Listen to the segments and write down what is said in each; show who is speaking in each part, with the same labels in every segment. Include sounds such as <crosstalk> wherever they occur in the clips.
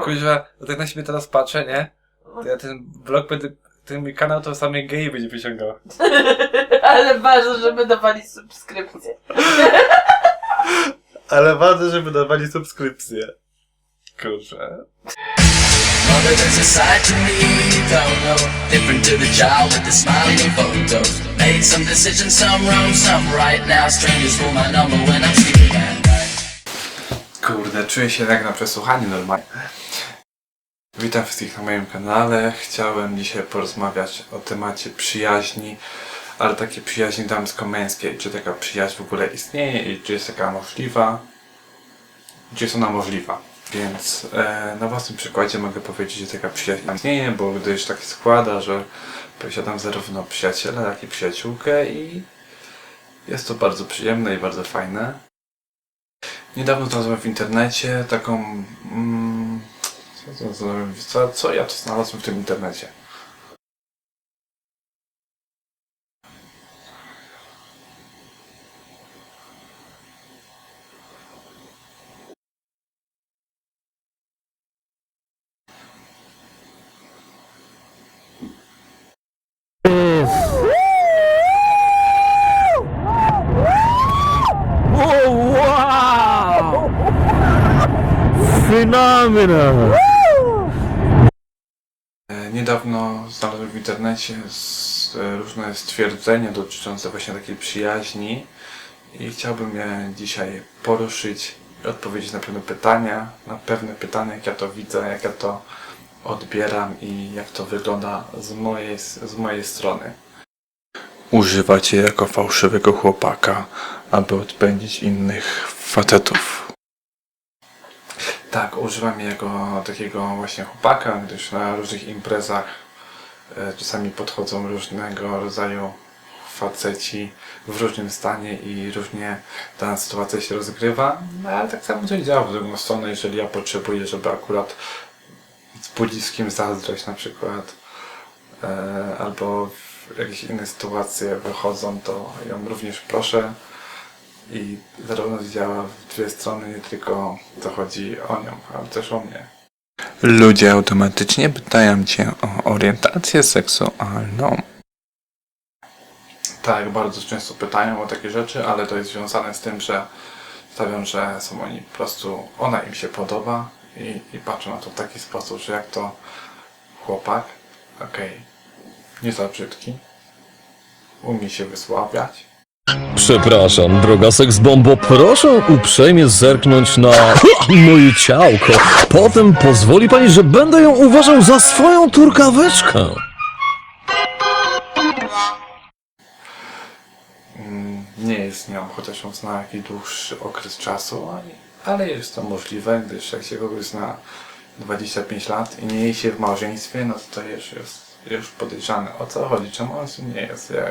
Speaker 1: Kuźwa, to tak na siebie teraz patrzę, nie? To ja ten vlog będę, ten mój kanał to same geje będzie wyciągał. <laughs>
Speaker 2: Ale ważne, żeby dawali subskrypcję. <laughs>
Speaker 1: Ale ważne, żeby dawali subskrypcję. Kurczę.
Speaker 3: Mother, there's a side to me you don't know. Different to the child with the smiling photos. Made some decisions, some wrong, some right. Now strangers call my number when I'm sleeping at night.
Speaker 1: Kurde, czuję się jak na przesłuchaniu normalnie. Witam wszystkich na moim kanale. Chciałem dzisiaj porozmawiać o temacie przyjaźni, ale takiej przyjaźni damsko-męskiej. Czy taka przyjaźń w ogóle istnieje i czy jest taka możliwa? Czy jest ona możliwa? Więc e, na własnym przykładzie mogę powiedzieć, że taka przyjaźń istnieje, bo gdyż tak składa, że posiadam zarówno przyjaciela, jak i przyjaciółkę i jest to bardzo przyjemne i bardzo fajne. Niedawno znalazłem w internecie taką. Mm, co, znalazłem? co, co ja to znalazłem w tym internecie?
Speaker 4: Oh, wow! Phenomenal!
Speaker 1: E, Niedawno znalazłem w internecie s- e, różne stwierdzenia dotyczące właśnie takiej przyjaźni i chciałbym je dzisiaj poruszyć i odpowiedzieć na pewne pytania, na pewne pytania, jak ja to widzę, jak ja to odbieram i jak to wygląda z mojej, z mojej strony. Używacie jako fałszywego chłopaka, aby odpędzić innych facetów. Tak, używam je jako takiego właśnie chłopaka, gdyż na różnych imprezach czasami podchodzą różnego rodzaju faceci w różnym stanie i różnie dana sytuacja się rozgrywa. No, ale tak samo to działa w drugą stronę, jeżeli ja potrzebuję, żeby akurat z kim zazdrość na przykład, e, albo jakieś inne sytuacje wychodzą, to ją również proszę. I zarówno działa w dwie strony, nie tylko to chodzi o nią, ale też o mnie. Ludzie automatycznie pytają cię o orientację seksualną. Tak, bardzo często pytają o takie rzeczy, ale to jest związane z tym, że stawiam, że są oni po prostu, ona im się podoba i, i patrzą na to w taki sposób, że jak to chłopak, okej, nie za brzydki, umie się wysławiać,
Speaker 4: Przepraszam, droga seksbombo, proszę uprzejmie zerknąć na <laughs> moje ciałko. Potem pozwoli pani, że będę ją uważał za swoją turkaweczkę.
Speaker 1: Mm, nie jest nią, chociaż ją zna jakiś dłuższy okres czasu, ale- jest to możliwe, gdyż jak się kogoś zna 25 lat i nie jej się w małżeństwie, no to to już jest już podejrzane o co chodzi, czemu on z tym nie jest. Ja-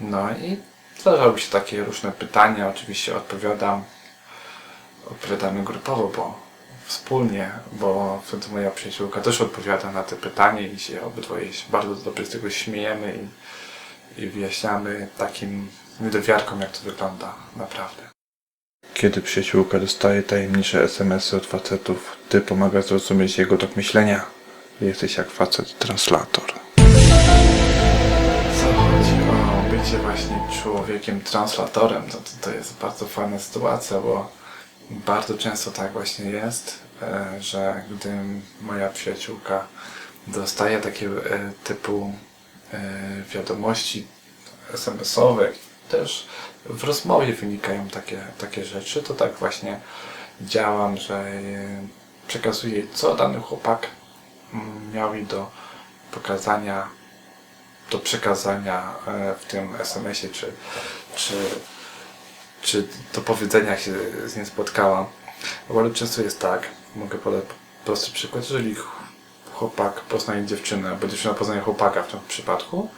Speaker 1: No i zdarzały się takie różne pytania, oczywiście odpowiadam, odpowiadamy grupowo, bo wspólnie, bo wtedy moja przyjaciółka też odpowiada na te pytania i się obydwoje się bardzo dobrze z tego śmiejemy i i wyjaśniamy takim niedowiarkom, jak to wygląda naprawdę. Kiedy przyjaciółka dostaje tajemnicze SMS-y od facetów, ty pomagasz zrozumieć jego tok myślenia. Jesteś jak facet translator. Bycie właśnie człowiekiem translatorem, to, to, to jest bardzo fajna sytuacja, bo bardzo często tak właśnie jest, e, że gdy moja przyjaciółka dostaje takie e, typu e, wiadomości SMS-owe, też w rozmowie wynikają takie, takie rzeczy, to tak właśnie działam, że przekazuję, co dany chłopak mm, miał mi do pokazania, do przekazania e, w tym SMS-ie, czy, czy, czy do powiedzenia, się z nim spotkałam. Bardzo często jest tak, mogę podać prosty przykład, jeżeli ch- chłopak poznaje dziewczynę, bo dziewczyna poznaje chłopaka w tym przypadku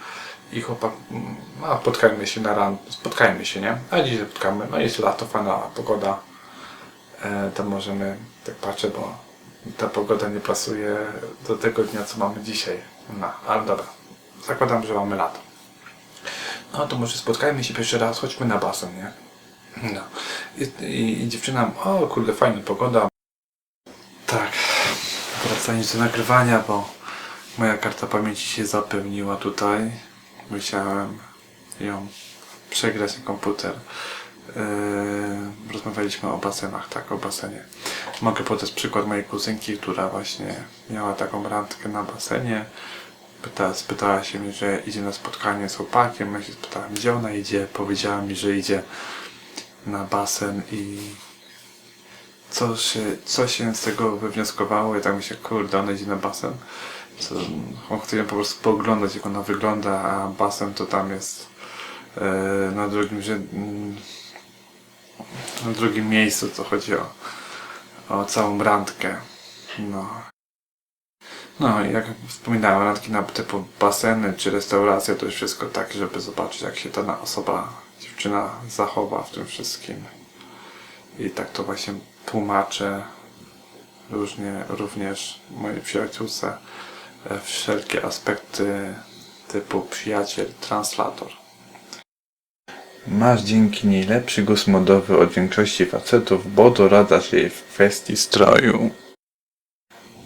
Speaker 1: i chłopak, mm, a spotkajmy się na ran, spotkajmy się, nie? A dzisiaj spotkamy, no jest lato, fajna pogoda, e, to możemy, tak patrzę, bo ta pogoda nie pasuje do tego dnia, co mamy dzisiaj. No, ale dobra, zakładam, że mamy lato. No to może spotkajmy się pierwszy raz, chodźmy na basen, nie? No. I, i, i dziewczyna, o kurde, fajna pogoda. Tak, wracając do nagrywania, bo moja karta pamięci się zapełniła tutaj. Musiałem ją przegrać na komputer. Yy, rozmawialiśmy o basenach, tak, o basenie. Mogę podać przykład mojej kuzynki, która właśnie miała taką randkę na basenie. Pyta, spytała się mnie, że idzie na spotkanie z chłopakiem. Ja się spytałem, gdzie ona idzie. Powiedziała mi, że idzie na basen i co się, co się z tego wywnioskowało. Ja tak myślę, kurde, ona idzie na basen. Co, on ją po prostu pooglądać, jak ona wygląda, a basen to tam jest e, na drugim, że, mm, na drugim miejscu, co chodzi o, o całą randkę. No. No i jak wspominałem, randki na typu baseny czy restauracje, to już wszystko tak, żeby zobaczyć, jak się dana osoba, dziewczyna zachowa w tym wszystkim. I tak to właśnie tłumaczę różnie, również mojej przyjaciółce e, wszelkie aspekty typu przyjaciel, translator. Masz dzięki niej lepszy gust modowy od większości facetów, bo doradzasz jej w kwestii stroju.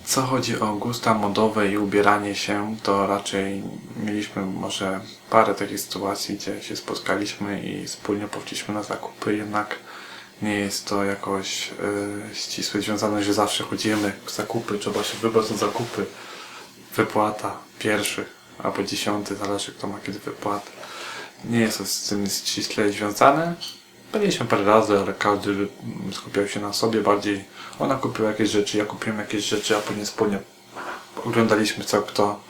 Speaker 1: Co chodzi o gusta modowe i ubieranie się, to raczej mieliśmy może parę takich sytuacji, gdzie się spotkaliśmy i wspólnie poszliśmy na zakupy, jednak nie jest to jakoś yy, ścisłe związane, że zawsze chodzimy zakupy, trzeba się wybrać na zakupy. Wypłata pierwszy albo dziesiąty, zależy kto ma kiedy wypłatę. Nie jest to z tym ściśle związane. Byliśmy parę razy, ale każdy skupiał się na sobie bardziej. Ona kupiła jakieś rzeczy, ja kupiłem jakieś rzeczy, a później wspólnie oglądaliśmy co kto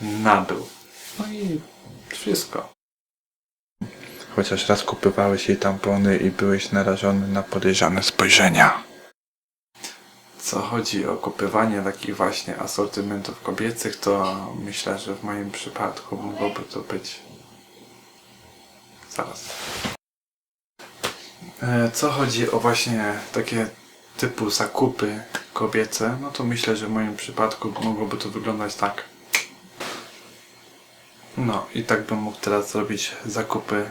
Speaker 1: nabył. No i wszystko. Chociaż raz kupywałeś jej tampony i byłeś narażony na podejrzane spojrzenia. Co chodzi o kupywanie takich właśnie asortymentów kobiecych, to myślę, że w moim przypadku mogłoby to być. Zaraz. E, Co chodzi o właśnie takie typu zakupy kobiece, no to myślę, że w moim przypadku mogłoby to wyglądać tak. No i tak bym mógł teraz zrobić zakupy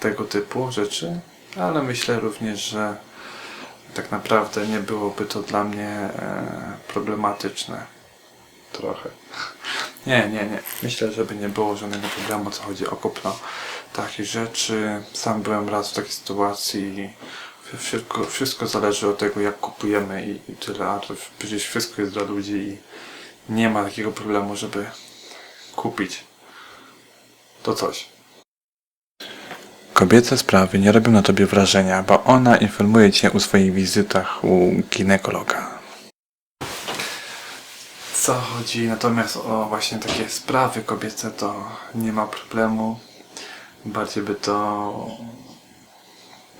Speaker 1: tego typu rzeczy, ale myślę również, że tak naprawdę nie byłoby to dla mnie e, problematyczne. Trochę. <laughs> Nie, nie, nie. Myślę, żeby nie było żadnego problemu, co chodzi o kupno takich rzeczy. Sam byłem raz w takiej sytuacji. Wszystko, wszystko zależy od tego, jak kupujemy i, i tyle. A to przecież wszystko jest dla ludzi i nie ma takiego problemu, żeby kupić to coś. Kobiece sprawy nie robią na tobie wrażenia, bo ona informuje cię o swoich wizytach u ginekologa. Co chodzi natomiast o właśnie takie sprawy kobiece, to nie ma problemu. Bardziej by to.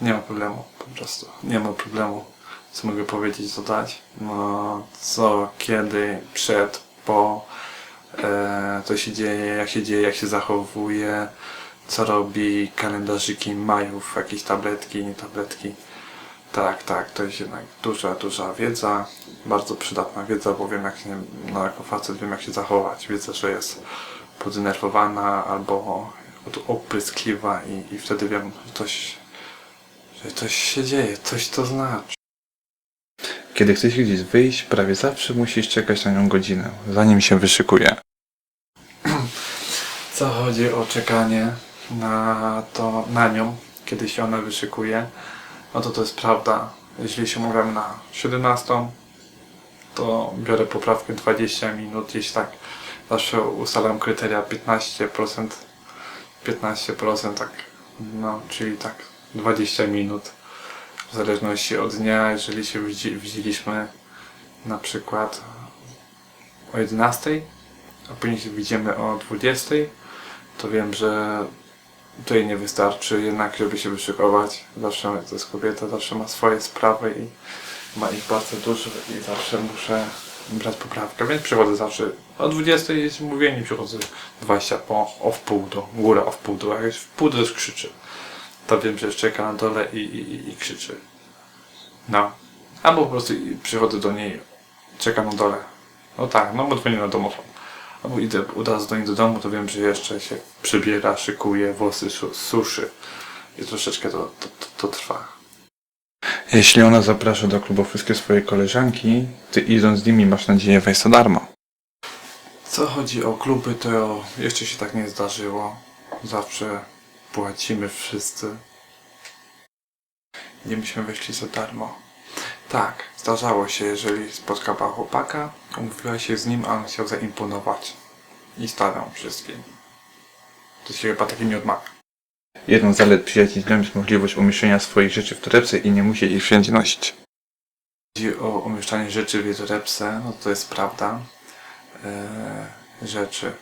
Speaker 1: Nie ma problemu, po prostu. Nie ma problemu. Co mogę powiedzieć, dodać? No, co, kiedy, przed, po, e, co się dzieje, jak się dzieje, jak się zachowuje, co robi, kalendarzyki majów, jakieś tabletki, nie tabletki. Tak, tak, to jest jednak duża, duża wiedza, bardzo przydatna wiedza, bo wiem jak się, no jako facet wiem jak się zachować. Wiedzę, że jest poddenerwowana albo od- opryskliwa i, i wtedy wiem, że coś, że coś się dzieje, coś to znaczy. Kiedy chcesz gdzieś wyjść, prawie zawsze musisz czekać na nią godzinę, zanim się wyszykuje. <clears throat> Co chodzi o czekanie na to, na nią, kiedy się ona wyszykuje, no to to jest prawda. Jeśli się umawiamy na 17, to biorę poprawkę 20 minut, jeśli tak zawsze ustalam kryteria 15%, 15% tak, no, czyli tak 20 minut. W zależności od dnia, jeżeli się widzi- widzieliśmy na przykład o 11, a później się widzimy o 20, to wiem, że to jej nie wystarczy, jednak żeby się wyszykować. Zawsze to jest kobieta, zawsze ma swoje sprawy i ma ich bardzo dużo i zawsze muszę brać poprawkę, więc przychodzę zawsze o 20 jest mówienie, przychodzę 20 po, o wpół do, górę o wpół do, jak jest wpół do już krzyczy. To wiem, że czeka na dole i, i, i, krzyczy. No. Albo po prostu przychodzę do niej, czeka na dole. No tak, no bo dzwonię na domofon. Albo idę od do niej do domu, to wiem, że jeszcze się przybiera, szykuje, włosy su- suszy. I troszeczkę to, to, to, to trwa. Jeśli ona zaprasza do klubu wszystkie swoje koleżanki, ty idąc z nimi masz nadzieję wejść za darmo. Co chodzi o kluby, to jeszcze się tak nie zdarzyło. Zawsze płacimy wszyscy. Nie byśmy weszli za darmo. Tak, zdarzało się, jeżeli spotkała chłopaka, umówiła się z nim, a on chciał zaimponować. I stawiał wszystkim. To się chyba takie nie odmawia. Jedną z zalet przyjaciół z nią jest możliwość umieszczenia swoich rzeczy w torebce i nie musi ich wszędzie nosić. Chodzi o umieszczanie rzeczy w torebce, no to jest prawda. Eee, rzeczy,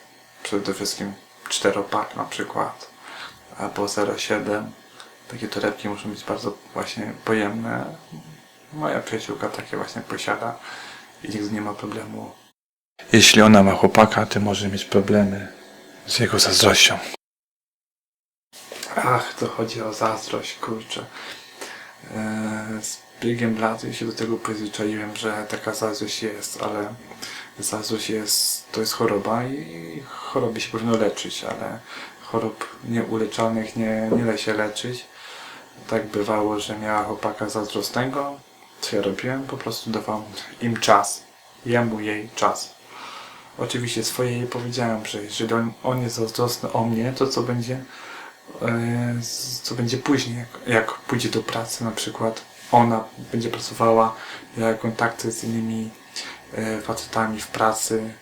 Speaker 1: przede wszystkim czteropak na przykład, albo 0,7. Takie torebki muszą być bardzo właśnie pojemne. Moja przyjaciółka takie właśnie posiada i nigdy nie ma problemu. Jeśli ona ma chłopaka, to może mieć problemy z jego zazdrością. Ach, to chodzi o zazdrość, kurczę. Eee, z biegiem lat ja się do tego przyzwyczaiłem, że taka zazdrość jest, ale zazdrość jest, to jest choroba i choroby się powinno leczyć, ale chorób nieuleczalnych nie, nie da się leczyć. Tak bywało, że miała chłopaka zazdrosnego. Co ja robiłem? Po prostu dawałem im czas. Jemu jej czas. Oczywiście swoje jej powiedziałem, że jeżeli on, on jest zazdrosny o mnie, to co będzie e, co będzie później, jak, jak pójdzie do pracy na przykład, ona będzie pracowała, miała kontakty z innymi e, facetami w pracy,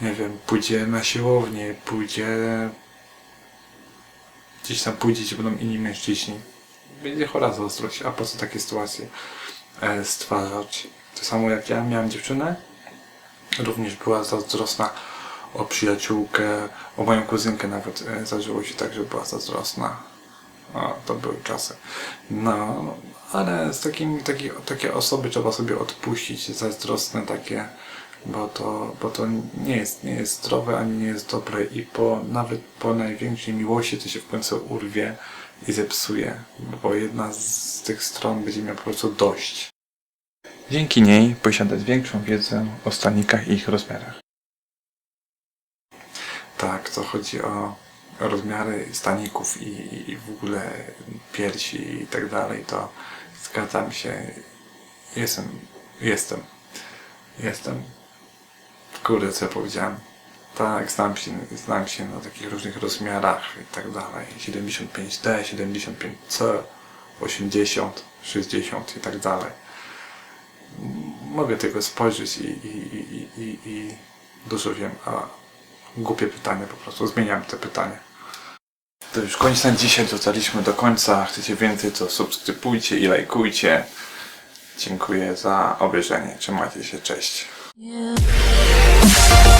Speaker 1: nie wiem, pójdzie na siłownię, pójdzie gdzieś tam pójdzie, gdzie będą inni mężczyźni. Będzie chora zazdrość, a po co takie sytuacje e, stwarzać? To samo jak ja miałem dziewczynę, również była zazdrosna o przyjaciółkę, o moją kuzynkę nawet e, zdarzyło się tak, że była zazdrosna. O, to były czasy. No, ale z takimi, takie, takie osoby trzeba sobie odpuścić, zazdrosne takie, bo to, bo to nie jest, nie jest zdrowe, ani nie jest dobre i po, nawet po największej miłości to się w końcu urwie i zepsuje, bo jedna z tych stron będzie miała po prostu dość. Dzięki niej posiadać większą wiedzę o stanikach i ich rozmiarach. Tak, to chodzi o rozmiary staników i, i w ogóle piersi i tak dalej, to zgadzam się. Jestem, jestem, jestem. Kurde, co powiedziałem. Tak, znam się, znam się na takich różnych rozmiarach i tak dalej. 75D, 75C, 80, 60 i tak dalej. Mogę tylko spojrzeć i, i, i, i, i dużo wiem, a głupie pytanie po prostu. Zmieniam te pytanie. To już koniec na dzisiaj, dotarliśmy do końca. Chcecie więcej, to subskrybujcie i lajkujcie. Dziękuję za obejrzenie. Trzymajcie się, cześć.
Speaker 5: Yeah.